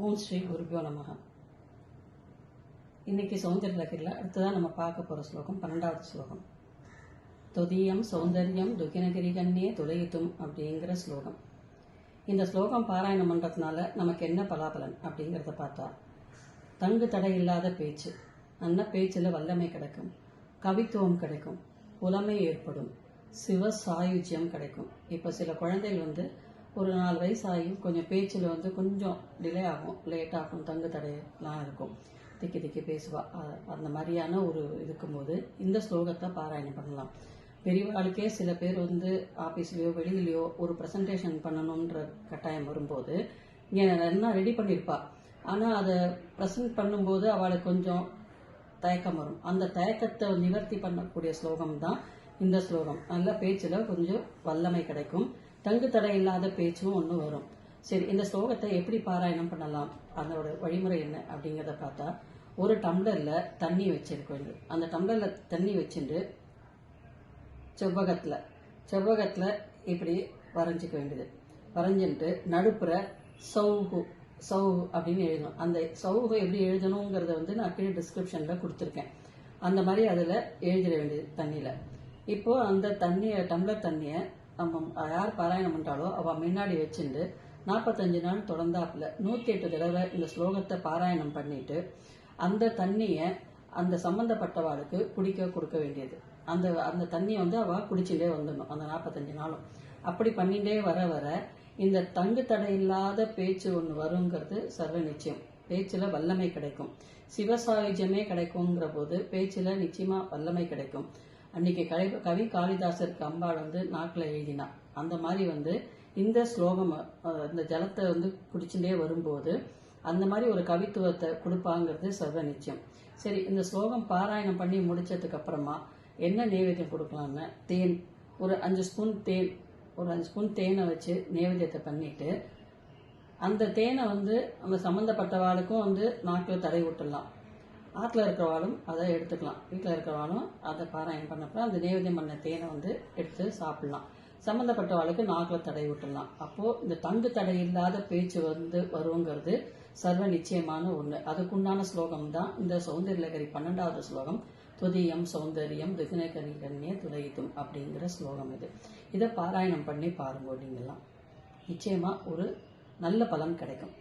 ஓம் ஸ்ரீ குருபியோ நமக. இன்னைக்கு சௌந்தர்ய லகரியில் அடுத்ததான் நம்ம பார்க்க போகிற ஸ்லோகம் பன்னெண்டாவது ஸ்லோகம். தொதியம் சௌந்தர்யம் துகினகிரிகண்ணே துளையித்தும் அப்படிங்கிற ஸ்லோகம். இந்த ஸ்லோகம் பாராயணம் பண்ணுறதுனால நமக்கு என்ன பலாபலன் அப்படிங்கிறத பார்த்தா தங்கு தடை இல்லாத பேச்சு அன்ன பேச்சில் வல்லமை கிடைக்கும் கவித்துவம் கிடைக்கும் புலமை ஏற்படும் சிவ சாயுஜ்யம் கிடைக்கும். இப்போ சில குழந்தைகள் வந்து ஒரு நாலு வயசு ஆகியும் கொஞ்சம் பேச்சில் வந்து கொஞ்சம் டிலே ஆகும். லேட் ஆகும் தங்கு தடையெல்லாம் இருக்கும். திக்கி திக்கி பேசுவா. அந்த மாதிரியான ஒரு இருக்கும்போது இந்த ஸ்லோகத்தை பாராயணம் பண்ணலாம். பெரியவாளுக்கே சில பேர் வந்து ஆஃபீஸ்லேயோ வெளியிலையோ ஒரு ப்ரெசன்டேஷன் பண்ணணுன்ற கட்டாயம் வரும்போது இங்கே என்ன ரெடி பண்ணியிருப்பா ஆனால் அதை ப்ரெசன்ட் பண்ணும்போது அவளுக்கு கொஞ்சம் தயக்கம் வரும். அந்த தயக்கத்தை நிவர்த்தி பண்ணக்கூடிய ஸ்லோகம் தான் இந்த ஸ்லோகம். நல்ல பேச்சில் கொஞ்சம் வல்லமை கிடைக்கும். தங்கு தடை இல்லாத பேச்சும் ஒன்று வரும். சரி இந்த ஸ்லோகத்தை எப்படி பாராயணம் பண்ணலாம்? அதோட வழிமுறை என்ன அப்படிங்கிறத பார்த்தா ஒரு டம்ளரில் தண்ணி வச்சிருக்க வேண்டியது. அந்த டம்ளரில் தண்ணி வச்சுட்டு செவ்வகத்தில் செவ்வகத்தில் இப்படி வரைஞ்சிக்க வேண்டியது. வரைஞ்சிட்டு நடுப்புற சௌகு சௌகு அப்படின்னு எழுதணும். அந்த சௌகு எப்படி எழுதணுங்கிறத வந்து நான் கீழே டிஸ்கிரிப்ஷனில் கொடுத்துருக்கேன். அந்த மாதிரி அதில் எழுதிட வேண்டியது தண்ணியில். இப்போ அந்த தண்ணியை டம்ளர் தண்ணியை நம்ம யார் பாராயணம் பண்ணுறாளோ அவள் முன்னாடி வச்சுட்டு நாற்பத்தஞ்சு நாள் தொடர்ந்தாப்புல நூற்றி எட்டு தடவை இந்த ஸ்லோகத்தை பாராயணம் பண்ணிட்டு அந்த தண்ணியை அந்த சம்பந்தப்பட்டவாளுக்கு குடிக்க கொடுக்க வேண்டியது. அந்த அந்த தண்ணியை வந்து அவள் குடிச்சுட்டே வந்துடணும் அந்த நாற்பத்தஞ்சு நாளும். அப்படி பண்ணிட்டே வர வர இந்த தங்கு தடை இல்லாத பேச்சு ஒன்று வருங்கிறது சர்வ நிச்சயம். பேச்சில் வல்லமை கிடைக்கும். சிவசாயுஜமே கிடைக்குங்கிற போது பேச்சில் நிச்சயமாக வல்லமை கிடைக்கும். அன்னைக்கு கவி கவி காளிதாசருக்கு அம்பாள் வந்து நாக்கில் எழுதினா அந்த மாதிரி வந்து இந்த ஸ்லோகம் இந்த ஜலத்தை வந்து குடிச்சுட்டே வரும்போது அந்த மாதிரி ஒரு கவித்துவத்தை கொடுப்பாங்கிறது சர்வ நிச்சயம் சரி இந்த ஸ்லோகம் பாராயணம் பண்ணி முடிச்சதுக்கு அப்புறமா என்ன நைவேத்தியம் கொடுக்கலாம்னு? தேன். ஒரு அஞ்சு ஸ்பூன் தேன் ஒரு அஞ்சு ஸ்பூன் தேனை வச்சு நைவேத்தியத்தை பண்ணிட்டு அந்த தேனை வந்து அந்த சம்மந்தப்பட்டவாளுக்கும் வந்து நாக்கில் தடை விட்டுடலாம். ஆற்றுல இருக்கிறவாளும் அதை எடுத்துக்கலாம். வீட்டில் இருக்கிறவாலும் அதை பாராயணம் பண்ணப்போ அந்த நைவேத்தியம் பண்ண தேனை வந்து எடுத்து சாப்பிடலாம். சம்மந்தப்பட்டவாளுக்கு நாக்கில் தடை விட்டுடலாம். அப்போது இந்த தங்கு தடை இல்லாத பேச்சு வந்து வருங்கிறது சர்வ நிச்சயமான ஒன்று அதுக்குண்டான ஸ்லோகம் தான் இந்த சௌந்தர்யலகரி பன்னெண்டாவது ஸ்லோகம். துதியம் சௌந்தரியம் திகுனகரி கண்ணிய துளையித்தும் அப்படிங்கிற ஸ்லோகம் இது. இதை பாராயணம் பண்ணி பாருங்க நீங்கள்லாம் நிச்சயமாக ஒரு நல்ல பலன் கிடைக்கும்.